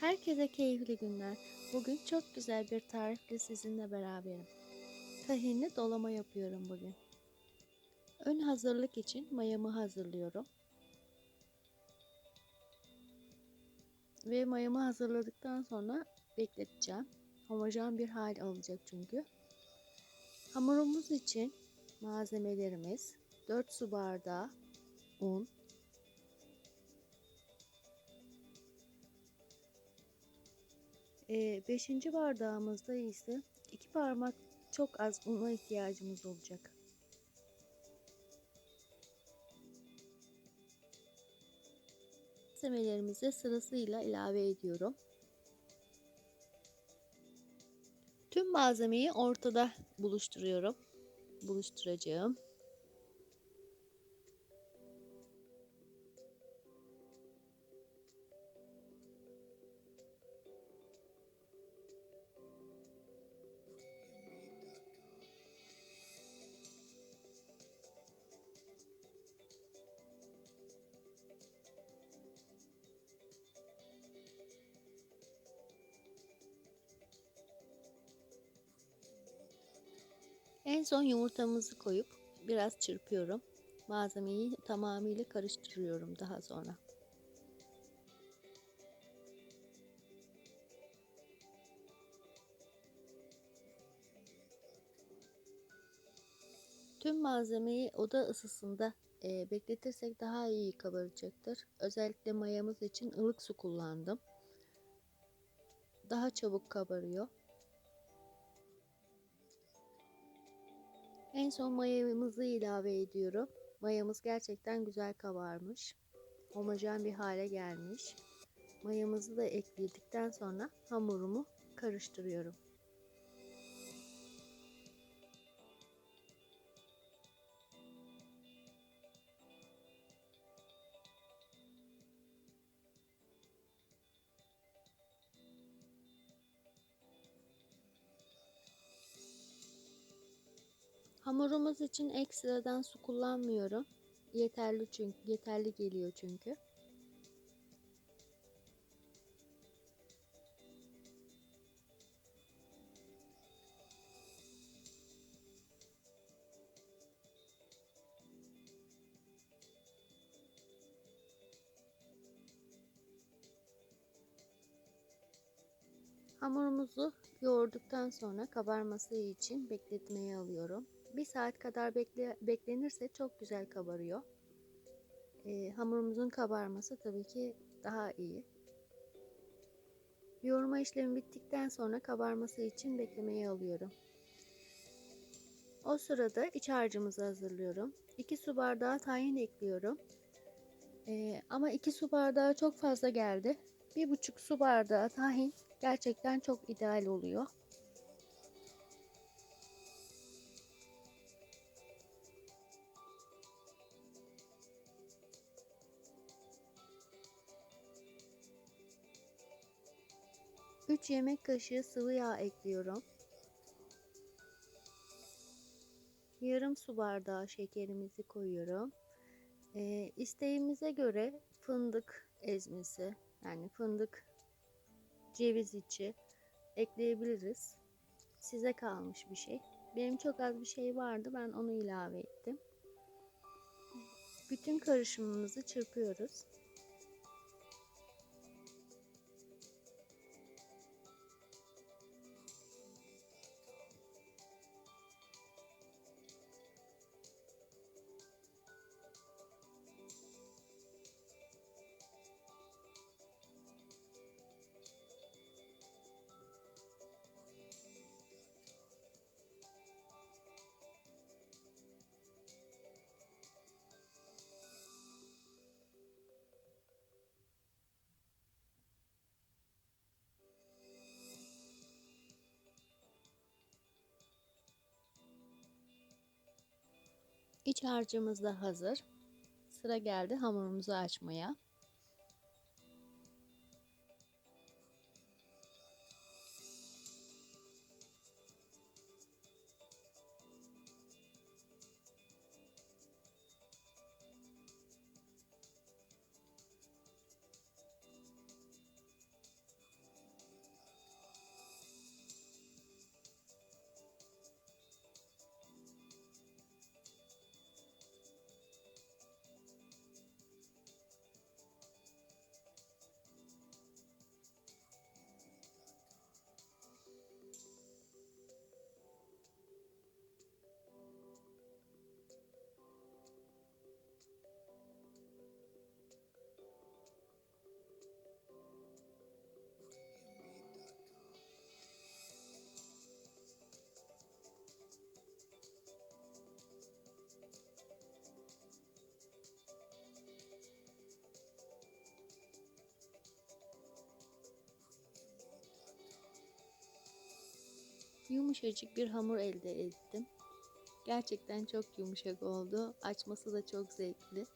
Herkese keyifli günler. Bugün çok güzel bir tarifle sizinle beraberim. Tahinli dolama yapıyorum bugün. Ön hazırlık için mayamı hazırlıyorum. Ve mayamı hazırladıktan sonra bekleteceğim. Homojen bir hal alacak çünkü. Hamurumuz için malzemelerimiz 4 su bardağı un, E, beşinci bardağımızda ise iki parmak çok az una ihtiyacımız olacak. Malzemelerimizi sırasıyla ilave ediyorum. Tüm malzemeyi ortada buluşturuyorum. Buluşturacağım. En son yumurtamızı koyup biraz çırpıyorum. Malzemeyi tamamıyla karıştırıyorum daha sonra. Tüm malzemeyi oda ısısında e, bekletirsek daha iyi kabaracaktır. Özellikle mayamız için ılık su kullandım. Daha çabuk kabarıyor. En son mayamızı ilave ediyorum. Mayamız gerçekten güzel kabarmış. Homojen bir hale gelmiş. Mayamızı da ekledikten sonra hamurumu karıştırıyorum. Hamurumuz için ekstradan su kullanmıyorum. Yeterli çünkü yeterli geliyor çünkü. Hamurumuzu yoğurduktan sonra kabarması için bekletmeye alıyorum. Bir saat kadar bekle, beklenirse çok güzel kabarıyor. Ee, hamurumuzun kabarması tabii ki daha iyi. Yoğurma işlemi bittikten sonra kabarması için beklemeye alıyorum. O sırada iç harcımızı hazırlıyorum. 2 su bardağı tahin ekliyorum. Ee, ama 2 su bardağı çok fazla geldi. 1,5 su bardağı tahin gerçekten çok ideal oluyor. Üç yemek kaşığı sıvı yağ ekliyorum. Yarım su bardağı şekerimizi koyuyorum. E, isteğimize göre fındık ezmesi yani fındık ceviz içi ekleyebiliriz. Size kalmış bir şey. Benim çok az bir şey vardı. Ben onu ilave ettim. Bütün karışımımızı çırpıyoruz. İç harcımız da hazır. Sıra geldi hamurumuzu açmaya. Yumuşacık bir hamur elde ettim. Gerçekten çok yumuşak oldu. Açması da çok zevkli.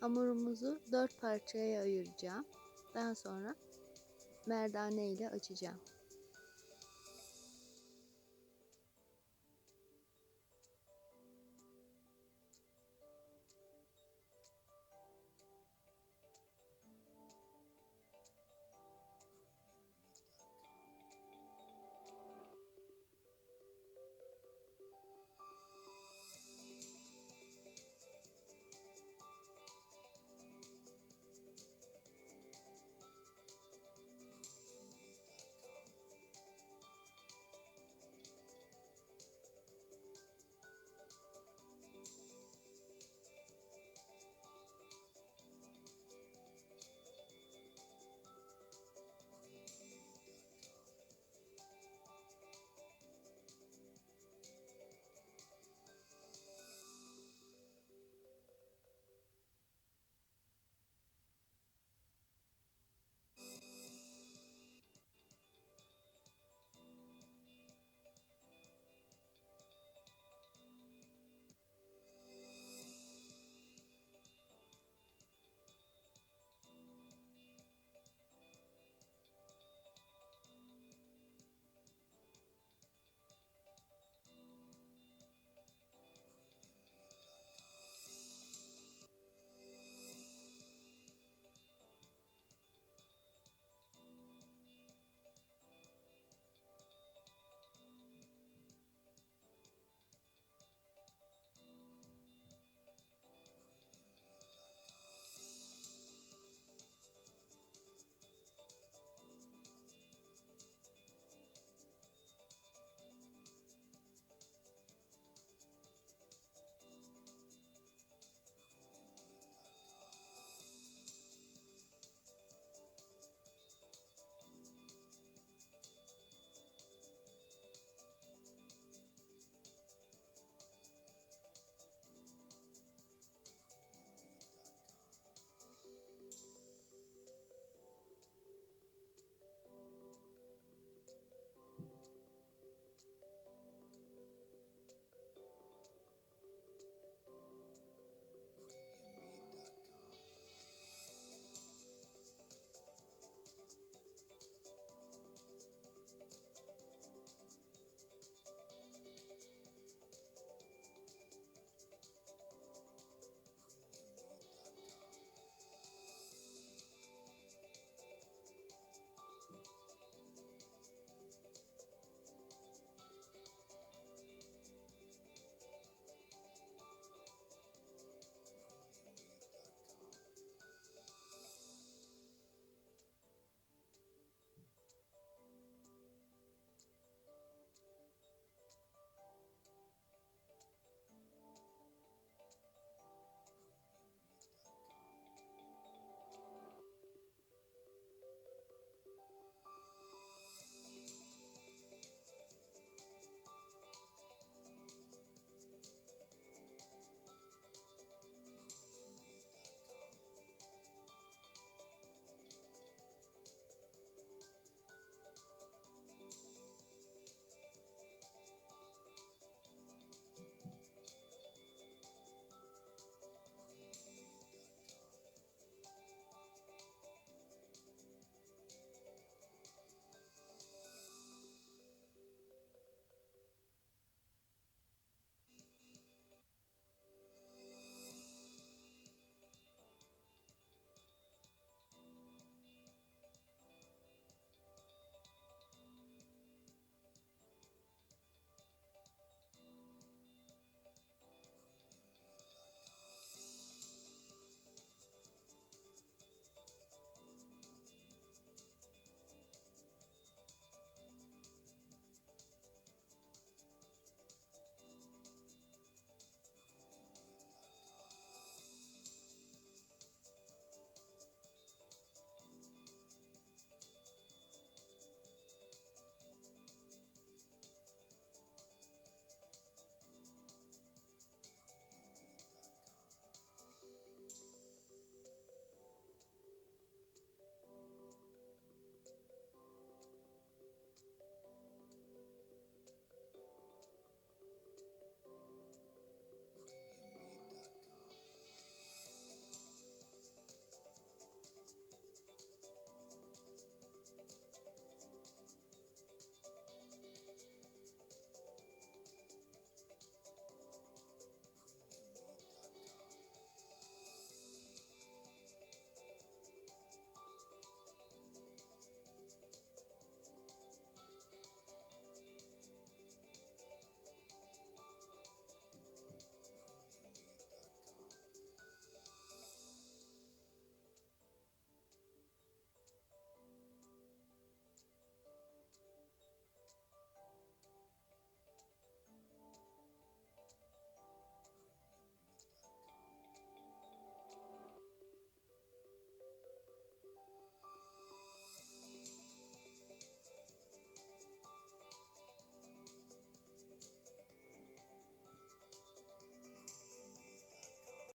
Hamurumuzu dört parçaya ayıracağım. Daha sonra merdane ile açacağım.